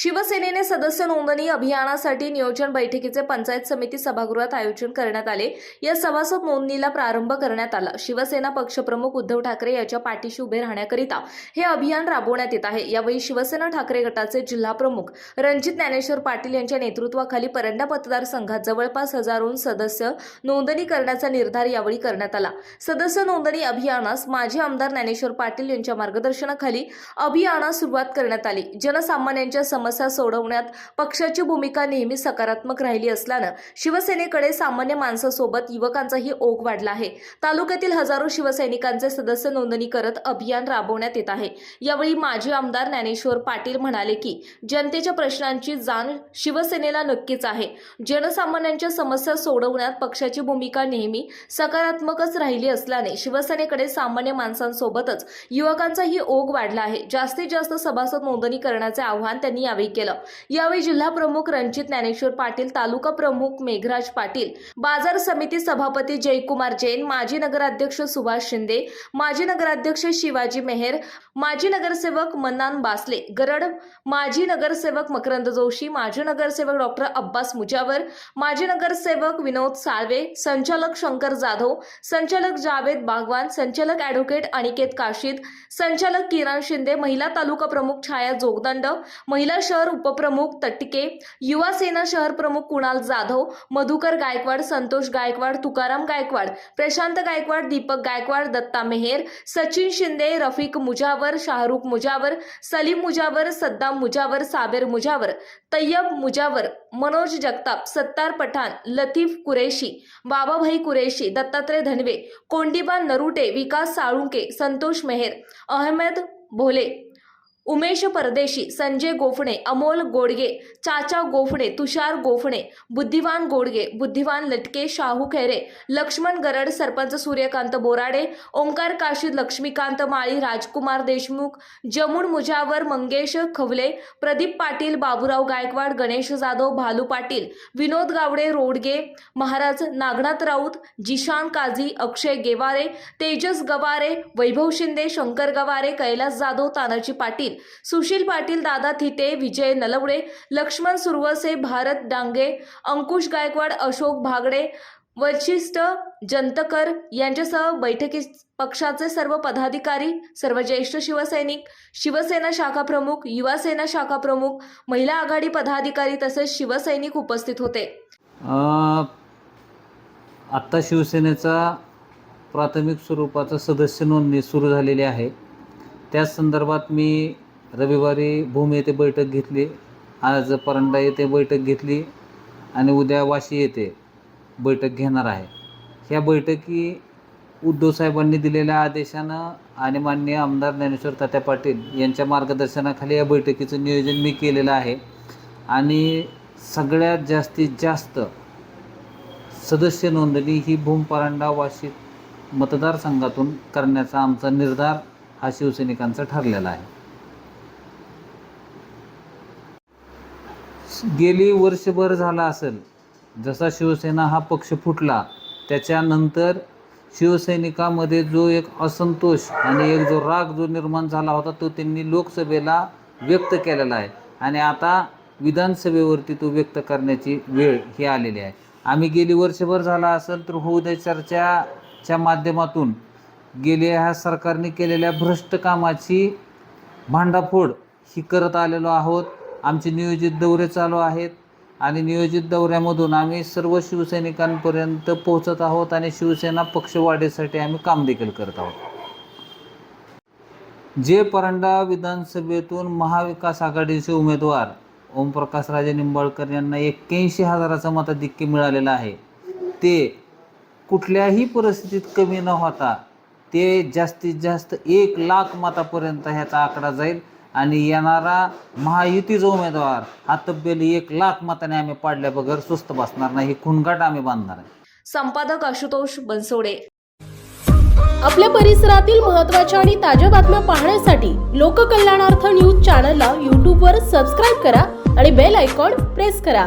शिवसेनेने सदस्य नोंदणी अभियानासाठी नियोजन बैठकीचे पंचायत समिती सभागृहात आयोजन करण्यात आले. या सभासद नोंदणीला प्रारंभ करण्यात आला. शिवसेना पक्षप्रमुख उद्धव ठाकरे याच्या पाठीशी उभे राहण्याकरिता हे अभियान राबवण्यात येत आहे. यावेळी शिवसेना ठाकरे गटाचे जिल्हा प्रमुख रणजित ज्ञानेश्वर पाटील यांच्या नेतृत्वाखाली परंडा मतदारसंघात जवळपास हजारों सदस्य नोंदणी करण्याचा निर्धार यावेळी करण्यात आला. सदस्य नोंदणी अभियानास माजी आमदार ज्ञानेश्वर पाटील यांच्या मार्गदर्शनाखाली अभियानास सुरुवात करण्यात आली. जनसामान्यांच्या समस्या सोडवण्यात पक्षाची भूमिका नेहमी सकारात्मक राहिली असल्यानं शिवसेनेकडे सामान्य माणसासोबत युवकांचाही ओघ वाढला आहे. तालुक्यातील हजारो शिवसैनिकांचे सदस्य नोंदणी करत अभियान राबवण्यात येत आहे. यावेळी माजी आमदार ज्ञानेश्वर पाटील म्हणाले की जनतेच्या प्रश्नांची जाण शिवसेनेला नक्कीच आहे. जनसामान्यांच्या समस्या सोडवण्यात पक्षाची भूमिका नेहमी सकारात्मकच राहिली असल्याने शिवसेनेकडे सामान्य माणसांसोबतच युवकांचाही ओघ वाढला आहे. जास्तीत जास्त सभासद नोंदणी करण्याचे आवाहन त्यांनी यावेळी केलं. यावेळी जिल्हा प्रमुख रणजित ज्ञानेश्वर पाटील तालुका प्रमुख मेघराज पाटील बाजार समिती सभापती जयकुमार जैन माजी नगराध्यक्ष सुभाष शिंदे माजी नगराध्यक्ष शिवाजी मेहेर माजी नगरसेवक मन्नान बासले गरड माजी नगरसेवक मकरंद जोशी माजी नगरसेवक डॉक्टर अब्बास मुजावर माजी नगरसेवक विनोद साळवे संचालक शंकर जाधव संचालक जावेद बागवान संचालक ॲडव्होकेट अनिकेत काशीद संचालक किरण शिंदे महिला तालुका प्रमुख छाया जोगदंड महिला शहर उपप्रमुख तटके युवा सेना शहर प्रमुख कुणाल जाधव मधुकर गायकवाड संतोष गायकवाड तुकाराम गायकवाड प्रशांत गायकवाड दीपक गायकवाड दत्ता मेहेर सचिन शिंदे रफिक मुजावर शाहरुख मुजावर सलीम मुजावर सद्दाम मुजावर साबेर मुजावर तय्यब मुजावर मनोज जगताप सत्तार पठाण लतीफ कुरेशी बाबाभाई कुरेशी दत्तात्रय धनवे कोंडीबा नरुटे विकास साळुंके संतोष मेहेर अहमद भोले उमेश परदेशी संजय गोफणे अमोल गोडगे चाचा गोफणे तुषार गोफणे बुद्धिवान गोडगे बुद्धिवान लटके शाहू खैरे लक्ष्मण गरड सरपंच सूर्यकांत बोराडे ओंकार काशीद लक्ष्मीकांत माळी राजकुमार देशमुख जमुन मुजावर मंगेश खवले प्रदीप पाटील बाबूराव गायकवाड गणेश जाधव भालू पाटील विनोद गावडे रोडगे महाराज नागनाथ राऊत जिशान काझी अक्षय गेवारे तेजस गवारे वैभव शिंदे शंकर गवारे कैलास जाधव तानाजी पाटील सुशील पाटील दादा थिटे विजय नलवडे लक्ष्मण सुरवसे भारत डांगे अंकुश गायकवाड अशोक भागडे वशिष्ठ जंतकर यांच्यासह बैठकीत पक्षाचे सर्व पदाधिकारी सर्व ज्येष्ठ शिवसैनिक शिवसेना शाखा प्रमुख युवासेना शाखा प्रमुख महिला आघाडी पदाधिकारी तसेच शिवसैनिक उपस्थित होते. आत्ता शिवसेनेचा प्राथमिक स्वरूपाचा सदस्य नोंदणी सुरू झालेली आहे. त्याच संदर्भात मी रविवारी भूम येथे बैठक घेतली आज परंडा येथे बैठक घेतली आणि उद्या वाशी येथे बैठक घेणार आहे. ह्या बैठकी उद्धव साहेबांनी दिलेल्या आदेशानं आणि माननीय आमदार ज्ञानेश्वर तात्या पाटील यांच्या मार्गदर्शनाखाली या बैठकीचं नियोजन मी केलेलं आहे. आणि सगळ्यात जास्तीत जास्त सदस्य नोंदणी ही भूम परांडा वाशी मतदारसंघातून करण्याचा आमचा निर्धार हा शिवसैनिकांचा ठरलेला आहे. गेली वर्षभर झाला असेल जसा शिवसेना हा पक्ष फुटला त्याच्यानंतर शिवसैनिकामध्ये जो एक असंतोष आणि एक जो राग जो निर्माण झाला होता तो त्यांनी लोकसभेला व्यक्त केलेला आहे. आणि आता विधानसभेवरती तो व्यक्त करण्याची वेळ ही आलेली आहे. आम्ही गेली वर्षभर झाला असेल तर होऊ दे चर्चाच्या माध्यमातून. गेल्या ह्या सरकारने केलेल्या भ्रष्ट कामाची भांडाफोड ही करत आलेलो आहोत. आमचे नियोजित दौरे चालू आहेत आणि नियोजित दौऱ्यामधून आम्ही सर्व शिवसैनिकांपर्यंत पोहोचत आहोत आणि शिवसेना पक्षवाढीसाठी आम्ही काम देखील करत आहोत. जे परंडा विधानसभेतून महाविकास आघाडीचे उमेदवार ओमप्रकाश राजे निंबाळकर यांना एक्क्याऐंशी हजाराचा मताधिक्य मिळालेला आहे ते कुठल्याही परिस्थितीत कमी न होता ते जास्तीत जास्त एक लाख मतापर्यंत ह्याचा आकडा जाईल. आणि येणारा महायुतीचा उमेदवार हा तब्बेल एक लाख मताने आम्ही पाडल्या बगर सुस्त बसणार नाही ही खुणगाट आम्ही बांधणार आहे. संपादक आशुतोष बनसोडे. आपल्या परिसरातील महत्त्वाच्या आणि ताज्या बातम्या पाहण्यासाठी लोककल्याणार्थ न्यूज चॅनलला यूट्यूबवर सबस्क्राईब करा आणि बेल आयकॉन प्रेस करा.